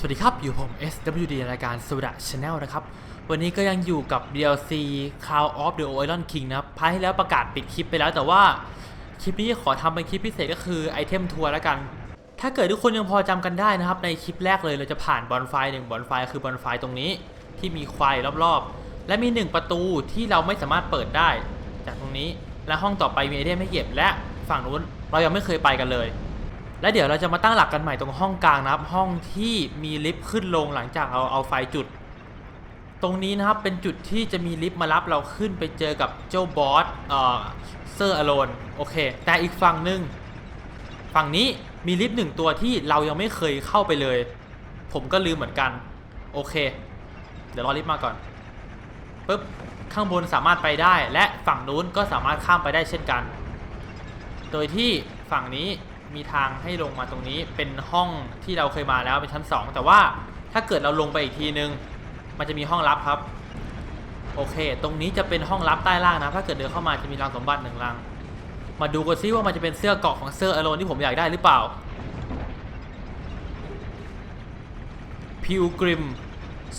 สวัสดีครับ อยู่ผม SWD รายการสุดะ Channel นะครับ วันนี้ก็ยังอยู่กับ DLC Cloud of the Iron King นะครับพาร์ทที่แล้วประกาศปิดคลิปไปแล้วแต่ว่า คลิปนี้ขอทำเป็นคลิปพิเศษก็คือไอเทมทัวร์แล้วกัน ถ้าเกิดทุกคนยังพอจำกันได้นะครับ ในคลิปแรกเลยเราจะผ่านบอลไฟหนึ่งบอลไฟคือบอลไฟตรงนี้ที่มีควายรอบๆ และมีหนึ่งประตูที่เราไม่สามารถเปิดได้ จากตรงนี้และห้องต่อไปมีไอเทมให้เก็บและฝั่งนู้นเรายังไม่เคยไปกันเลย และเดี๋ยวเราจะมาตั้งหลักกันใหม่ตรงห้องกลางนะครับ ห้องที่มีลิฟต์ขึ้นลงหลังจากเราเอาไฟจุด ตรงนี้นะครับเป็นจุดที่จะมีลิฟต์มารับเราขึ้นไปเจอกับเจ้าบอสเอ่อเซอร์อโลนโอเค แต่อีกฝั่งหนึ่งฝั่งนี้มีลิฟต์หนึ่งตัวที่เรายังไม่เคยเข้าไปเลย ผมก็ลืมเหมือนกัน โอเค เดี๋ยวรอลิฟต์มาก่อนปุ๊บข้างบนสามารถไปได้และฝั่งนู้นก็สามารถข้ามไปได้เช่นกัน โดยที่ฝั่งนี้ มีทางให้ลงมาตรงนี้เป็นห้องที่เราเคยมาแล้วเป็นชั้น 2 แต่ว่าถ้าเกิดเราลงไปอีกทีนึง มันจะมีห้องลับครับ โอเค ตรงนี้จะเป็นห้องลับใต้ล่างนะ ถ้าเกิดเดินเข้ามาจะมีรังสมบัติหนึ่งรัง มาดูกันซิว่ามันจะเป็นเสื้อเกาะของเซอร์อโลนที่ผมอยากได้หรือเปล่าพิวกริม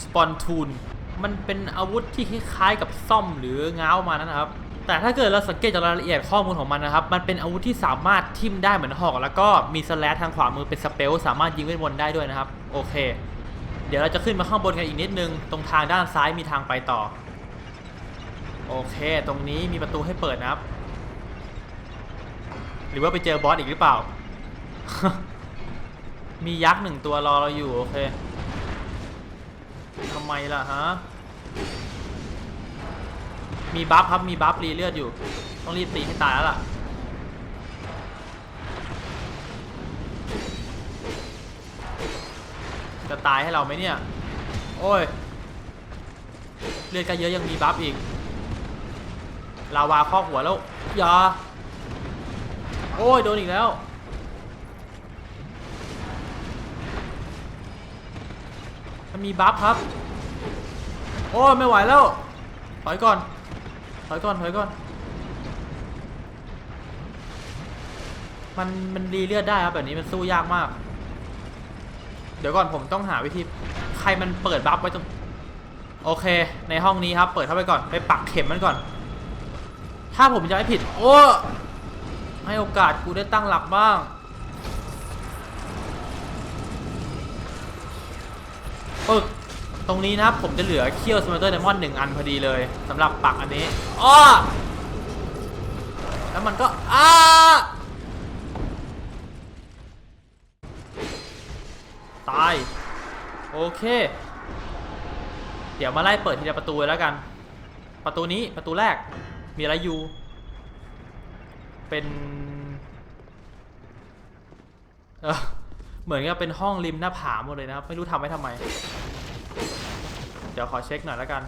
สปอนทูนมันเป็นอาวุธที่คล้ายๆกับซ่อมหรือง้าวมานะครับ แต่ถ้าเกิดเราสังเกตจากรายละเอียดข้อมูลของมันนะครับ มันเป็นอาวุธที่สามารถทิ่มได้เหมือนหอก แล้วก็มีสแลชทางขวามือเป็นสเปลสามารถยิงเวทมนต์ได้ด้วยนะครับ โอเค เดี๋ยวเราจะขึ้นมาข้างบนกันอีกนิดนึง ตรงทางด้านซ้ายมีทางไปต่อ โอเค ตรงนี้มีประตูให้เปิดนะครับ หรือว่าไปเจอบอสอีกหรือเปล่า มียักษ์หนึ่งตัวรอเราอยู่โอเคทำไมล่ะฮะ มีบัฟครับ มีบัฟรีเลือดอยู่ ต้องรีบตีให้ตายแล้วล่ะ จะตายให้เราไหมเนี่ย โอ้ย เลือดก็เยอะยังมีบัฟอีก ลาวาครอบหัวแล้ว อย่า โอ้ย โดนอีกแล้วมันมีบัฟครับ โอ้ยไม่ไหวแล้วถอยก่อน ถอยก่อนถอยก่อน มันมันรีเลือดได้ครับแบบนี้มันสู้ยากมาก เดี๋ยวก่อนผมต้องหาวิธี ใครมันเปิดบัฟไว้ตรง โอเค ในห้องนี้ครับ เปิดเข้าไปก่อนไปปักเข็มมันก่อน ถ้าผมจะไม่ผิด โอ้ให้โอกาสกูได้ตั้งหลักบ้าง ปึก ตรงนี้นะครับผมจะเหลือเคี่ยวสมาร์เตอร์ไดมอนด์หนึ่งอันพอดีเลยสำหรับปักอันนี้อ้อแล้วมันก็อ้าตาย โอเค เดี๋ยวมาไล่เปิดทีละประตูแล้วกัน ประตูนี้ประตูแรกมีอะไรอยู่ เป็นเเหมือนกับเป็นห้องริมหน้าผาหมดเลยนะครับ ไม่รู้ทำไว้ทำไม เดี๋ยวขอเช็คหน่อยแล้วกัน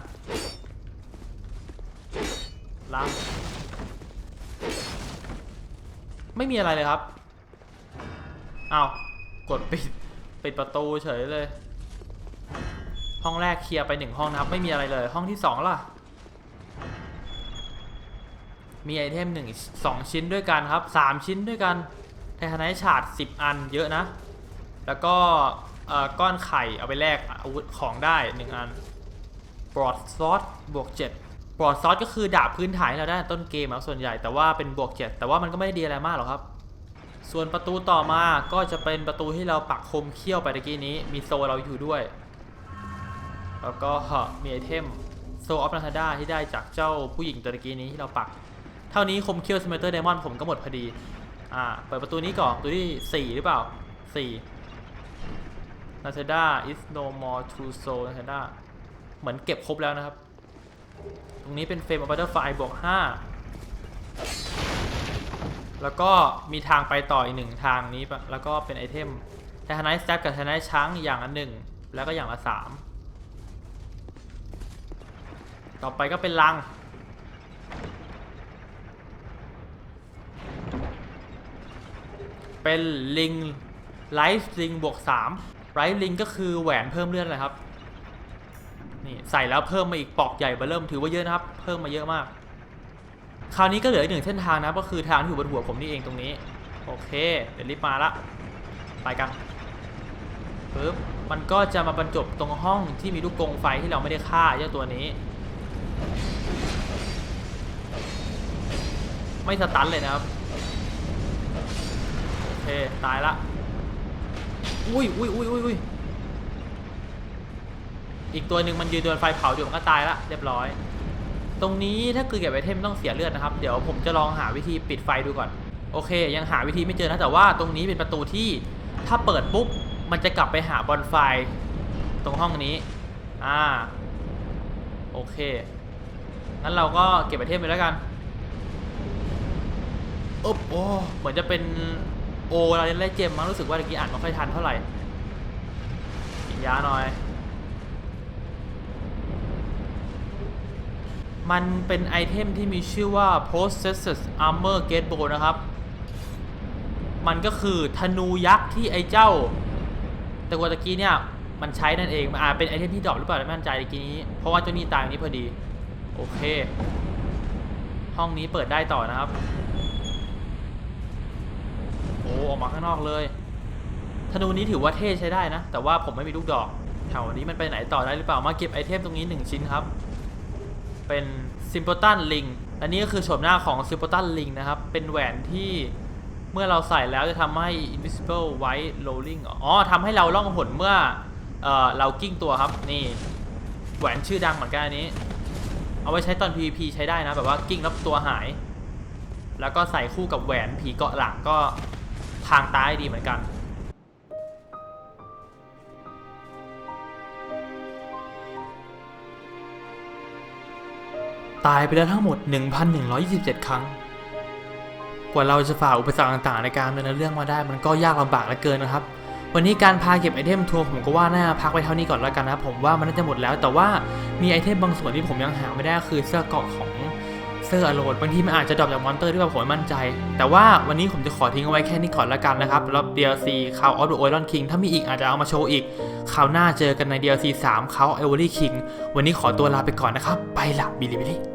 ล้างไม่มีอะไรเลยครับอ้าวกดปิดปิดประตูเฉยเลย ห้องแรกเคลียร์ไปหนึ่งห้องนะครับ ไม่มีอะไรเลย ห้องที่สองล่ะ มีไอเทมหนึ่งสองชิ้นด้วยกันครับสามชิ้นด้วยกันไททานท์ชาร์ดสิบอันเยอะนะ แล้วก็ก้อนไข่เอาไปแลกอาวุธของได้หนึ่งอัน บอดซอสบวก7บอดซอสก็คือดาบพื้นฐานที่เราได้ต้นเกมครับส่วนใหญ่แต่ว่าเป็นบวก 7 แต่ว่ามันก็ไม่ได้ดีอะไรมากหรอกครับ ส่วนประตูต่อมาก็จะเป็นประตูที่เราปักคมเขี้ยวไปตะกี้นี้ มีโซเราอยู่ด้วย แล้วก็มีไอเทมโซออฟนาธาดาที่ได้จากเจ้าผู้หญิงตัวตะกี้นี้ที่เราปัก เท่านี้คมเคียวสเมเตอร์ไดมอนด์ผมก็หมดพอดี อ่า เปิดประตูนี้ก่อนประตูที่ 4 หรือเปล่า4 n a t a d a is no more true soul n a t a d a เหมือนเก็บครบแล้วนะครับ ตรงนี้เป็นเฟรม of butterfly บวก5แล้วก็มีทางไปต่ออีกหนึ่งทางนี้แล้วก็เป็นไอเทมไททานไนท์แซปกับไททานไนท์ช้างอย่างละหนึ่งแล้วก็อย่างละสามต่อไปก็เป็นลัง เป็นลิงไลฟ์ลิงบวก3ไรลิงก็คือแหวนเพิ่มเลือดเลยครับ นี่ใส่แล้วเพิ่มมาอีกปอกใหญ่เบอเริ่มถือว่าเยอะนะครับ เพิ่มมาเยอะมาก คราวนี้ก็เหลืออีกหนึ่งเส้นทางนะก็คือทางที่อยู่บนหัวผมนี่เองตรงนี้ โอเค เดี๋ยวรีบมาละ ไปกันปึ๊บมันก็จะมาบรรจบตรงห้องที่มีลูกกงไฟที่เราไม่ได้ฆ่าเจ้าตัวนี้ ไม่สตันเลยนะครับโอเคตายละอุ้ยอุ้ยอุ้ยอุ้ย อีกตัวหนึ่งมันยืนโดนไฟเผาอยู่มันก็ตายละเรียบร้อย ตรงนี้ถ้าคือเก็บไอเทมต้องเสียเลือดนะครับ เดี๋ยวผมจะลองหาวิธีปิดไฟดูก่อน โอเค ยังหาวิธีไม่เจอนะแต่ว่าตรงนี้เป็นประตูที่ถ้าเปิดปุ๊บมันจะกลับไปหาบอลไฟตรงห้องนี้ อ่า โอเค งั้นเราก็เก็บไอเทมไปแล้วกันอ๊บโอ้เหมือนจะเป็นโอเราเล่นไล่เจมมั้งรู้สึกว่าตะกี้อ่านไม่ค่อยทันเท่าไหร่กินยาหน่อย มันเป็นไอเทมที่มีชื่อว่า Processes Armor Gate Bow นะครับ มันก็คือธนูยักษ์ที่ไอเจ้าตะกัวตะกี้เนี่ย มันใช้นั่นเองมันอาจเป็นไอเทมที่ดรอปหรือเปล่าไม่มั่นใจตะกี้นี้ เพราะว่าเจ้านี่ตายอย่างนี้พอดี โอเค ห้องนี้เปิดได้ต่อนะครับ โอ้ออกมาข้างนอกเลย ธนูนี้ถือว่าเท่ใช้ได้นะ แต่ว่าผมไม่มีลูกดอกแถวนี้มันไปไหนต่อได้หรือเปล่ามาเก็บไอเทมตรงนี้ 1 ชิ้นครับ เป็น Simpleton Ring อันนี้ก็คือโฉมหน้าของ Simpleton Ring นะครับ เป็นแหวนที่เมื่อเราใส่แล้วจะทำให้ Invisible White Rolling อ๋อทำให้เราล่องหนเมื่อเออเรากิ้งตัวครับนี่แหวนชื่อดังเหมือนกันอันนี้ เอาไว้ใช้ตอน PVP ใช้ได้นะ แบบว่ากิ้งแล้วตัวหาย แล้วก็ใส่คู่กับแหวนผีเกาะหลังก็ทางตายดีเหมือนกัน ตายไปแล้วทั้งหมด 1,127 ครั้ง กว่าเราจะฝ่าอุปสรรคต่างๆ ในการดำเนินเรื่องมาได้มันก็ยากลำบากเหลือเกินนะครับ วันนี้การพาเก็บไอเทมทัวร์ผมก็ว่าน่าพักไว้เท่านี้ก่อนแล้วกันนะครับผมว่ามันน่าจะหมดแล้วแต่ว่ามีไอเทมบางส่วนที่ผมยังหาไม่ได้คือเสื้อเกาะของเสื้ออโลดบางทีมันอาจจะดรอปจากมอนเตอร์ที่แบบผมมั่นใจ แต่ว่าวันนี้ผมจะขอทิ้งเอาไว้แค่นี้ก่อนแล้วกันนะครับแล้ว DLC Call of the Iron King ถ้ามีอีกอาจจะเอามาโชว์อีกคราวหน้าเจอกันใน DLC 3 Call of Ivory King วันนี้ขอตัวลาไปก่อนนะครับ ไปละบิลิบิลิ